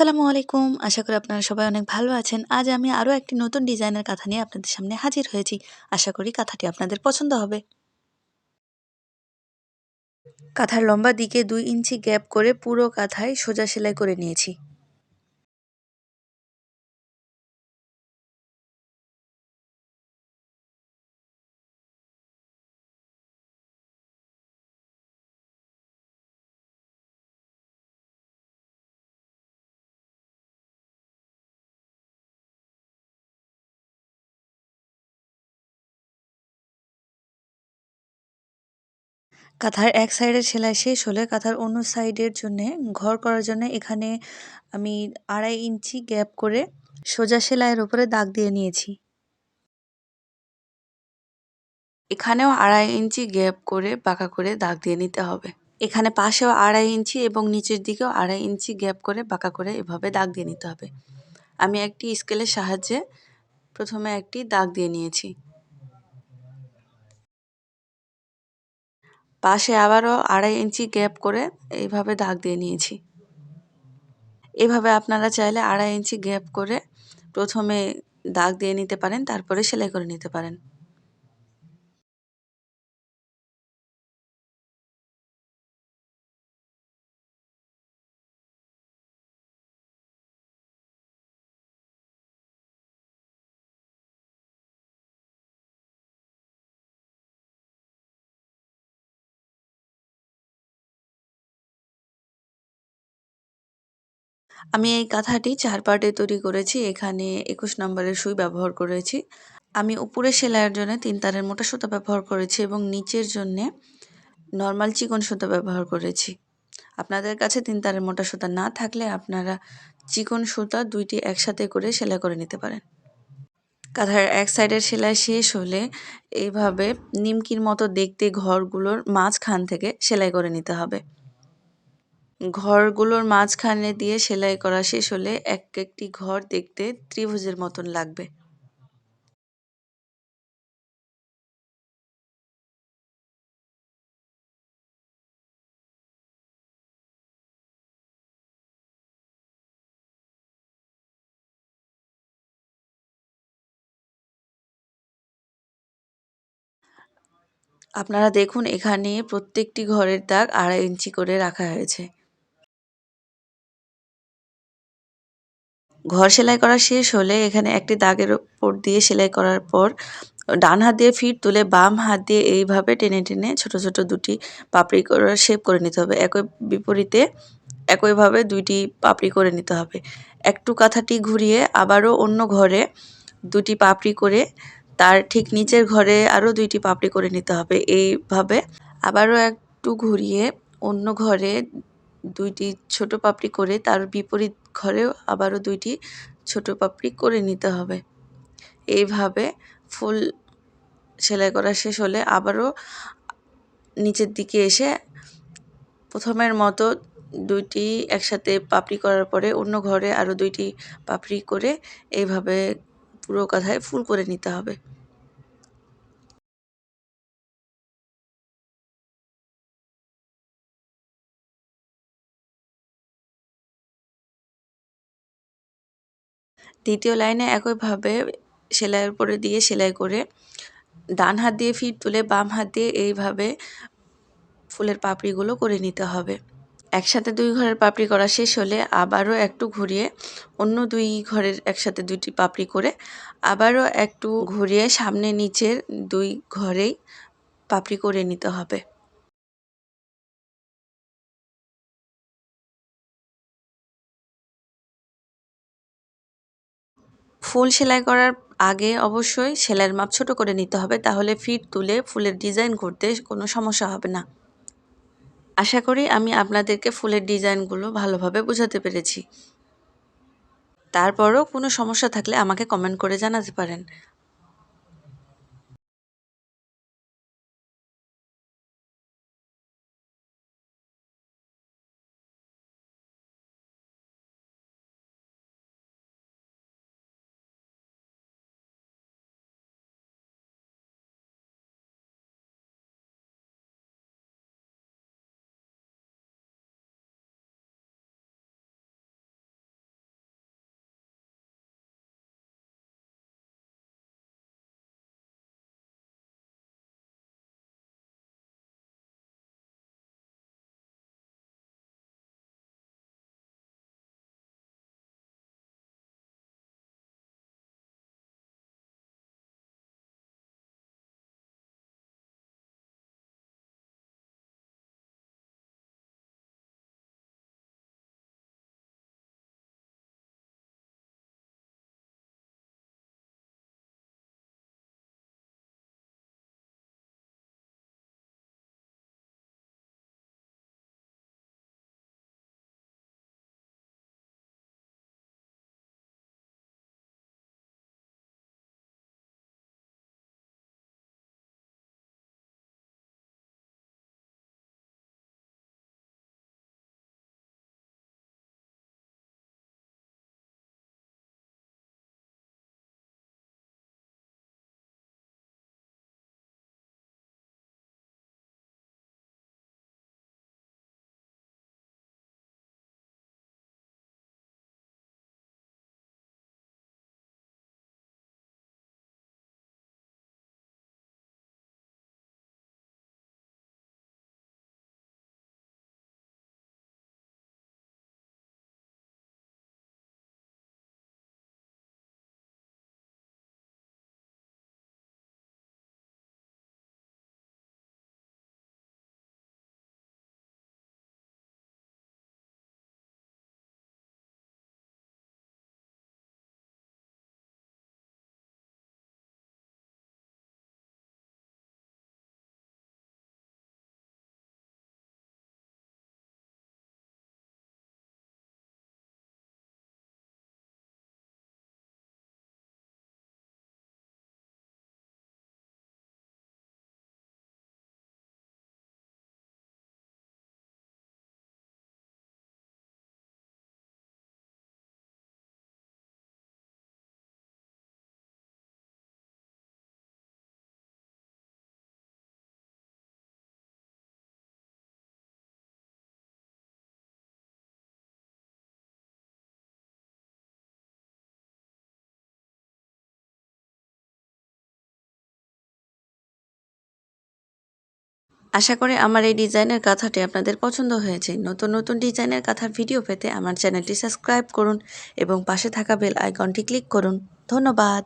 আসসালামু আলাইকুম। আশা করি আপনারা সবাই অনেক ভালো আছেন। আজ আমি আরও একটি নতুন ডিজাইনের কাঁথা নিয়ে আপনাদের সামনে হাজির হয়েছি। আশা করি কাঁথাটি আপনাদের পছন্দ হবে। কাঁথার লম্বা দিকে দুই ইঞ্চি গ্যাপ করে পুরো কাঁথায় সোজা সেলাই করে নিয়েছি। কাঁথার এক সাইডের সেলাই শেষ হলে কাঁথার অন্য সাইডের জন্যে ঘর করার জন্য এখানে আমি আড়াই ইঞ্চি গ্যাপ করে সোজা সেলাইয়ের উপরে দাগ দিয়ে নিয়েছি। এখানেও আড়াই ইঞ্চি গ্যাপ করে বাঁকা করে দাগ দিয়ে নিতে হবে। এখানে পাশেও আড়াই ইঞ্চি এবং নিচের দিকেও আড়াই ইঞ্চি গ্যাপ করে বাঁকা করে এভাবে দাগ দিয়ে নিতে হবে। আমি একটি স্কেলের সাহায্যে প্রথমে একটি দাগ দিয়ে নিয়েছি। পাশে আবারও আড়াই ইঞ্চি গ্যাপ করে এইভাবে দাগ দিয়ে নিয়েছি। এভাবে আপনারা চাইলে আড়াই ইঞ্চি গ্যাপ করে প্রথমে দাগ দিয়ে নিতে পারেন, তারপরে সেলাই করে নিতে পারেন। আমি এই কাঁথাটি চার পার্টে তৈরি করেছি, এখানে একুশ নম্বরের সুই ব্যবহার করেছি। আমি উপরে সেলাইয়ের জন্য তিন তারের মোটা সুতা ব্যবহার করেছি এবং নিচের জন্যে নর্মাল চিকন সুতা ব্যবহার করেছি। আপনাদের কাছে তিন তারের মোটা সুতা না থাকলে আপনারা চিকন সুতা দুইটি একসাথে করে সেলাই করে নিতে পারেন। কাঁথার এক সাইডের সেলাই শেষ হলে এইভাবে নিমকির মতো দেখতে ঘরগুলোর মাঝখান থেকে সেলাই করে নিতে হবে। ঘরগুলোর মাঝখানে দিয়ে সেলাই করা শেষ হলে এক একটি ঘর দেখতে ত্রিভুজের মতন লাগবে। আপনারা দেখুন এখানে প্রত্যেকটি ঘরের দাগ আড়াই ইঞ্চি করে রাখা হয়েছে। ঘর সেলাই করা শেষ হলে এখানে একটি দাগের ওপর দিয়ে সেলাই করার পর ডান হাত দিয়ে ফিট তুলে বাম হাত দিয়ে এইভাবে টেনে টেনে ছোট ছোট দুটি পাপড়ি করে শেপ করে নিতে হবে। একই বিপরীতে একইভাবে দুইটি পাপড়ি করে নিতে হবে। একটু কাঁথাটি ঘুরিয়ে আবারও অন্য ঘরে দুটি পাপড়ি করে তার ঠিক নিচের ঘরে আরও দুইটি পাপড়ি করে নিতে হবে। এইভাবে আবারও একটু ঘুরিয়ে অন্য ঘরে দুইটি ছোট পাপড়ি করে তার বিপরীত ঘরেও আবারও দুইটি ছোট পাপড়ি করে নিতে হবে। এইভাবে ফুল সেলাই করা শেষ হলে আবারও নিচের দিকে এসে প্রথমের মতো দুইটি একসাথে পাপড়ি করার পরে অন্য ঘরে আরও দুইটি পাপড়ি করে এইভাবে পুরো কাঁথায় ফুল করে নিতে হবে। দ্বিতীয় লাইনে একইভাবে সেলাইয়ের উপরে দিয়ে সেলাই করে ডান হাত দিয়ে ফিট তুলে বাম হাত দিয়ে এইভাবে ফুলের পাপড়িগুলো করে নিতে হবে। একসাথে দুই ঘরের পাপড়ি করা শেষ হলে আবারও একটু ঘুরিয়ে অন্য দুই ঘরের একসাথে দুইটি পাপড়ি করে আবারও একটু ঘুরিয়ে সামনে নিচের দুই ঘরেই পাপড়ি করে নিতে হবে। ফুল সেলাই করার আগে অবশ্যই সেলাইয়ের মাপ ছোট করে নিতে হবে। তাহলে ফিট তুলে ফুলের ডিজাইন করতে কোনো সমস্যা হবে না। আশা করি আমি আপনাদেরকে ফুলের ডিজাইনগুলো ভালোভাবে বোঝাতে পেরেছি। তারপরও কোনো সমস্যা থাকলে আমাকে কমেন্ট করে জানাতে পারেন। আশা করি আমার এই ডিজাইনের কাঁথাটি আপনাদের পছন্দ হয়েছে। নতুন নতুন ডিজাইনের কাঁথার ভিডিও পেতে আমার চ্যানেলটি সাবস্ক্রাইব করুন এবং পাশে থাকা বেল আইকনটি ক্লিক করুন। ধন্যবাদ।